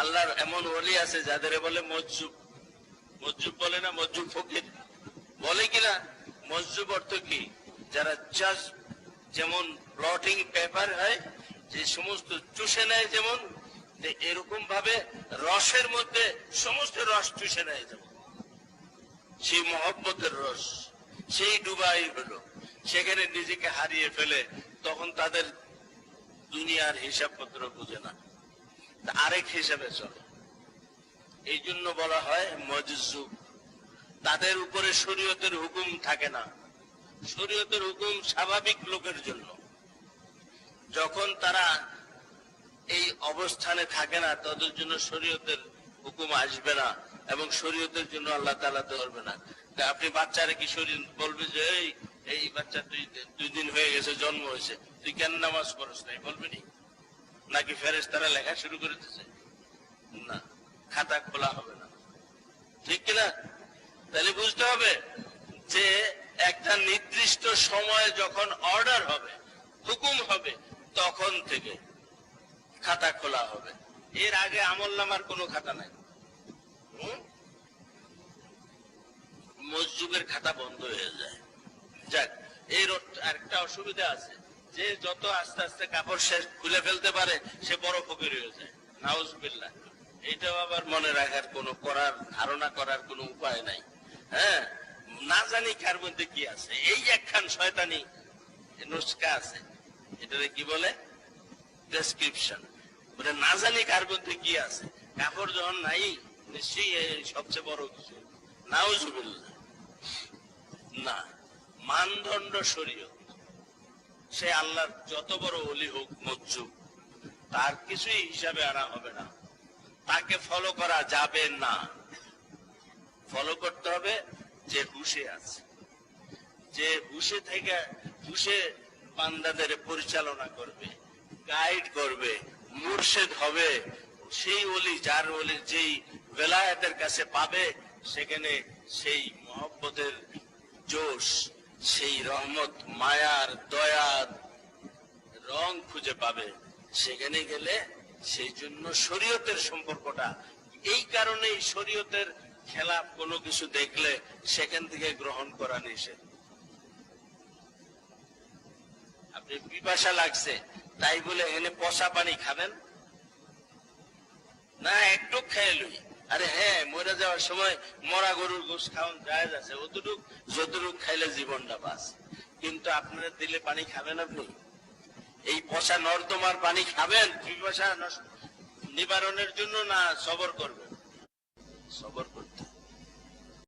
আল্লাহর এমন ওলি আছে যাদের বলে মজ্জুব। মজ্জুব বলে না, মজ্জুব ফকির। বলে কিনা? মজ্জুব অর্থ কি? যারা জাস্ট যেমন ব্লটিং পেপার হয়, যে সমস্ত চুষে নেয় যেমন এরকম ভাবে রসের মধ্যে সমস্ত রস চুষে নেয় যেমন। সেই মহব্বতের রস, সেই ডুবাই হলো। সেখানে নিজেকে হারিয়ে ফেলে, তখন তাদের দুনিয়ার হিসাবপত্র বুঝে না। তা আরেক হিসাবে চলে। এই জন্য বলা হয় মজজুব তাদের উপরে শরীয়তের হুকুম থাকে না। শরীয়তের হুকুম স্বাভাবিক লোকের জন্য। যখন তারা এই অবস্থানে থাকে না, তাদের জন্য শরীয়তের হুকুম আসবে না এবং শরীয়তের জন্য আল্লাহ তালা ধরবে না। আপনি বাচ্চারা কি শরীর বলবে যে, এই বাচ্চা দুই দুই দিন হয়ে গেছে, জন্ম হয়েছে। তুই কেন নামাজ পড়স নাই? বলবে নি। নাকি ফেরেস তারা লেখা শুরু করে দিতেছে না, খাতা খোলা হবে না। ঠিক কিনা? তাহলে বুঝতে হবে যে একটা নির্দিষ্ট সময়ে যখন অর্ডার হবে, হুকুম হবে, তখন থেকে খাতা খোলা হবে। এর আগে আমল নামার কোনো খাতা নাই? মসজিদের খাতা বন্ধ হয়ে যায়। যাক এর আরেকটা অসুবিধা আছে। যে যত আস্তে আস্তে কাপড় শেষ খুলে ফেলতে পারে, সে বড় ফকির হয়ে যায়। নাউজবিল্লাহ। এটাও আবার মনে রাখার কোনো করার, ধারণা করার কোনো উপায় নাই। হ্যাঁ? না জানি কার মধ্যে কি আছে। এই একখান শয়তানি নুস্কা আছে। এটারে কি বলে? ডেসক্রিপশন মানে না জানি কার মধ্যে কি আছে। কাপড় যখন নাই, নিশ্চয়ই সবচেয়ে বড় কিছু। নাউজুবিল্লাহ। না। মানদণ্ড শরীয়ত। সে আল্লাহর যত বড় অলি হোক মজ্জুব তার কিছুই হিসাবে আনা হবে না। তাকে ফলো করা যাবে না। ফলো করতে হবে যে হুশে আছে। যে হুশে থেকে, হুশে বান্দাদের পরিচালনা করবে গাইড করবে, মুর্শেদ হবে। সেই অলি যার অলি যেই বেলায়েতের কাছে পাবে, সেখানে সেই মহব্বতের জোশ, সেই রহমত, মায়ার, দয়ার রং খুঁজে পাবে। সেখানে গেলে সেই জন্য শরীয়তের সম্পর্কটা। এই কারণেই শরীয়তের খেলাফ কোনো কিছু দেখলে সেখান থেকে গ্রহণ করা নিষেধ। আপনি পিপাসা লাগছে, তাই বলে এখানে পচা পানি খাবেন? না একটু খেয়ে লই। আরে হ্যাঁ মরে যাওয়ার সময় মরা গরুর গোস খাওয়ান যায় আছে। অতটুক, যতটুক খাইলে জীবনটা বাস কিন্তু আপনারা দিলে পানি খাবেন আপনি? এই পচা নর্দমার পানি খাবেন? নিবারণের জন্য না সবর করবেন? সবর করবেন।